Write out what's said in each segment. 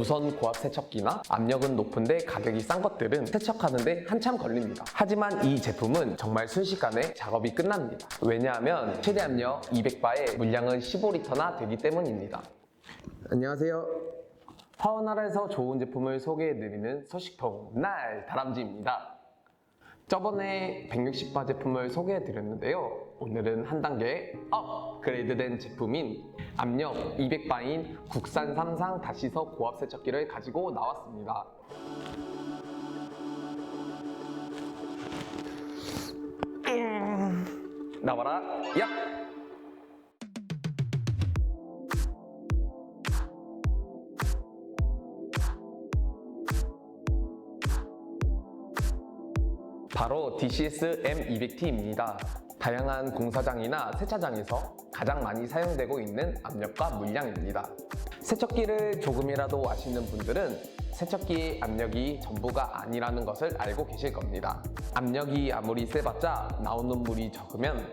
무선 고압 세척기나 압력은 높은데 가격이 싼 것들은 세척하는데 한참 걸립니다. 하지만 이 제품은 정말 순식간에 작업이 끝납니다. 왜냐하면 최대 압력 200바에 물량은 15리터나 되기 때문입니다. 안녕하세요. 파워나라에서 좋은 제품을 소개해드리는 소식통 날 다람쥐입니다. 저번에 160바 제품을 소개해 드렸는데요. 오늘은 한 단계 업그레이드된 제품인 압력 200바인 국산 삼상 다시서 고압 세척기를 가지고 나왔습니다. 음, 나와라, 야! 바로 DCS M200T입니다. 다양한 공사장이나 세차장에서 가장 많이 사용되고 있는 압력과 물량입니다. 세척기를 조금이라도 아시는 분들은 세척기의 압력이 전부가 아니라는 것을 알고 계실 겁니다. 압력이 아무리 세봤자 나오는 물이 적으면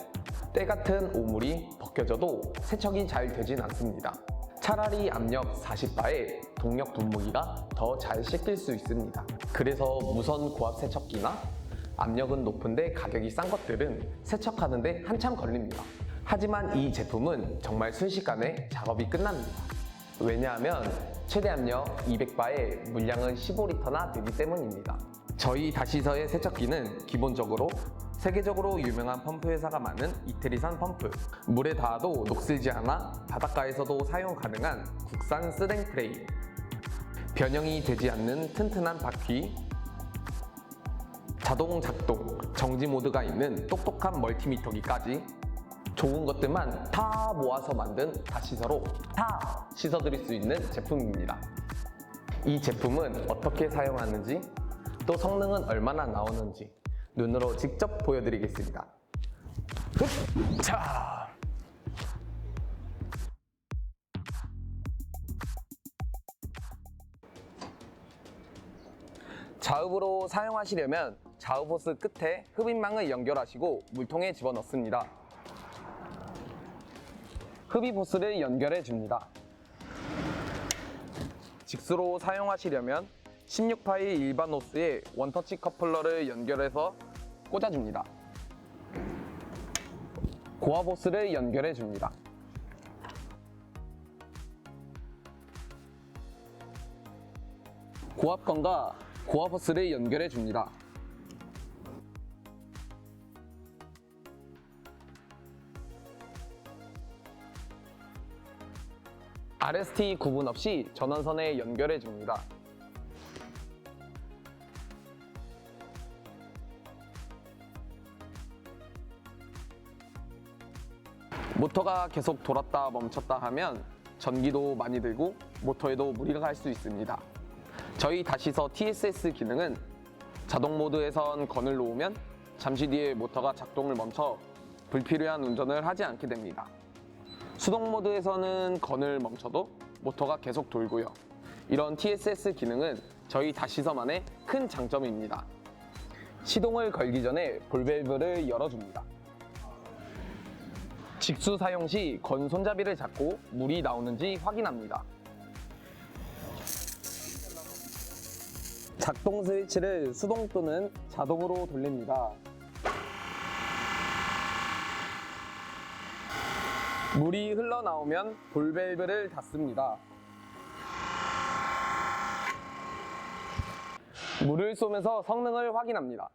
때 같은 오물이 벗겨져도 세척이 잘 되진 않습니다. 차라리 압력 40바에 동력 분무기가 더 잘 씻길 수 있습니다. 그래서 무선 고압 세척기나 압력은 높은데 가격이 싼 것들은 세척하는데 한참 걸립니다. 하지만 이 제품은 정말 순식간에 작업이 끝납니다. 왜냐하면 최대 압력 200바에 물량은 15리터나 되기 때문입니다. 저희 다시서의 세척기는 기본적으로 세계적으로 유명한 펌프 회사가 많은 이태리산 펌프 물에 닿아도 녹슬지 않아 바닷가에서도 사용 가능한 국산 스댕 프레임 변형이 되지 않는 튼튼한 바퀴 자동 작동, 정지 모드가 있는 똑똑한 멀티미터기까지 좋은 것들만 다 모아서 만든 다시서로 다 씻어드릴 수 있는 제품입니다. 이 제품은 어떻게 사용하는지 또 성능은 얼마나 나오는지 눈으로 직접 보여드리겠습니다. 흡! 자, 자읍으로 사용하시려면 자읍 호스 끝에 흡입망을 연결하시고 물통에 집어넣습니다. 흡입 호스를 연결해 줍니다. 직수로 사용하시려면 16파이 일반 호스에 원터치 커플러를 연결해서 꽂아줍니다. 고압 호스를 연결해 줍니다. 고압건과 고압 호스를 연결해 줍니다. RST 구분 없이 전원선에 연결해 줍니다. 모터가 계속 돌았다 멈췄다 하면 전기도 많이 들고 모터에도 무리가 갈 수 있습니다. 저희 다시서 TSS 기능은 자동 모드에선 건을 놓으면 잠시 뒤에 모터가 작동을 멈춰 불필요한 운전을 하지 않게 됩니다. 수동 모드에서는 건을 멈춰도 모터가 계속 돌고요. 이런 TSS 기능은 저희 다시서만의 큰 장점입니다. 시동을 걸기 전에 볼밸브를 열어줍니다. 직수 사용 시 건 손잡이를 잡고 물이 나오는지 확인합니다. 작동 스위치를 수동 또는 자동으로 돌립니다. 물이 흘러나오면 볼밸브를 닫습니다. 물을 쏘면서 성능을 확인합니다.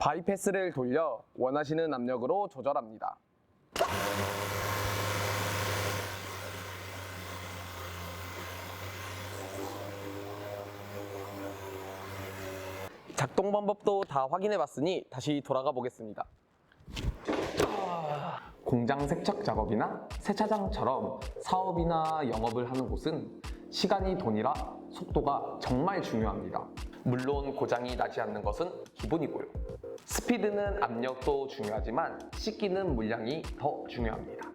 바이패스를 돌려 원하시는 압력으로 조절합니다. 작동 방법도 다 확인해 봤으니 다시 돌아가 보겠습니다. 공장 세척 작업이나 세차장처럼 사업이나 영업을 하는 곳은 시간이 돈이라 속도가 정말 중요합니다. 물론 고장이 나지 않는 것은 기본이고요. 스피드는 압력도 중요하지만 씻기는 물량이 더 중요합니다.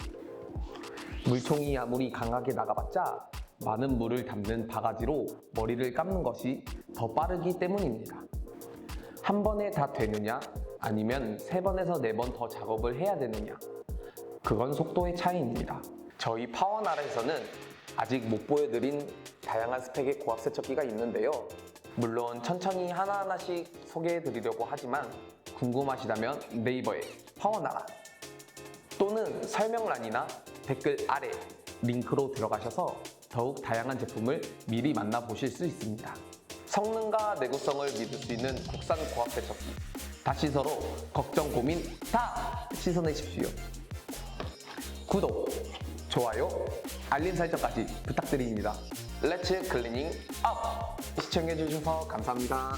물통이 아무리 강하게 나가봤자 많은 물을 담는 바가지로 머리를 감는 것이 더 빠르기 때문입니다. 한 번에 다 되느냐 아니면 세 번에서 네 번 더 작업을 해야 되느냐 그건 속도의 차이입니다. 저희 파워나라에서는 아직 못 보여드린 다양한 스펙의 고압 세척기가 있는데요. 물론 천천히 하나하나씩 소개해드리려고 하지만 궁금하시다면 네이버에 파워나라 또는 설명란이나 댓글 아래 링크로 들어가셔서 더욱 다양한 제품을 미리 만나보실 수 있습니다. 성능과 내구성을 믿을 수 있는 국산 고압 세척기. 다시 서로 걱정 고민 다 씻어내십시오. 구독, 좋아요, 알림 설정까지 부탁드립니다. 렛츠 클리닝 업! 시청해주셔서 감사합니다.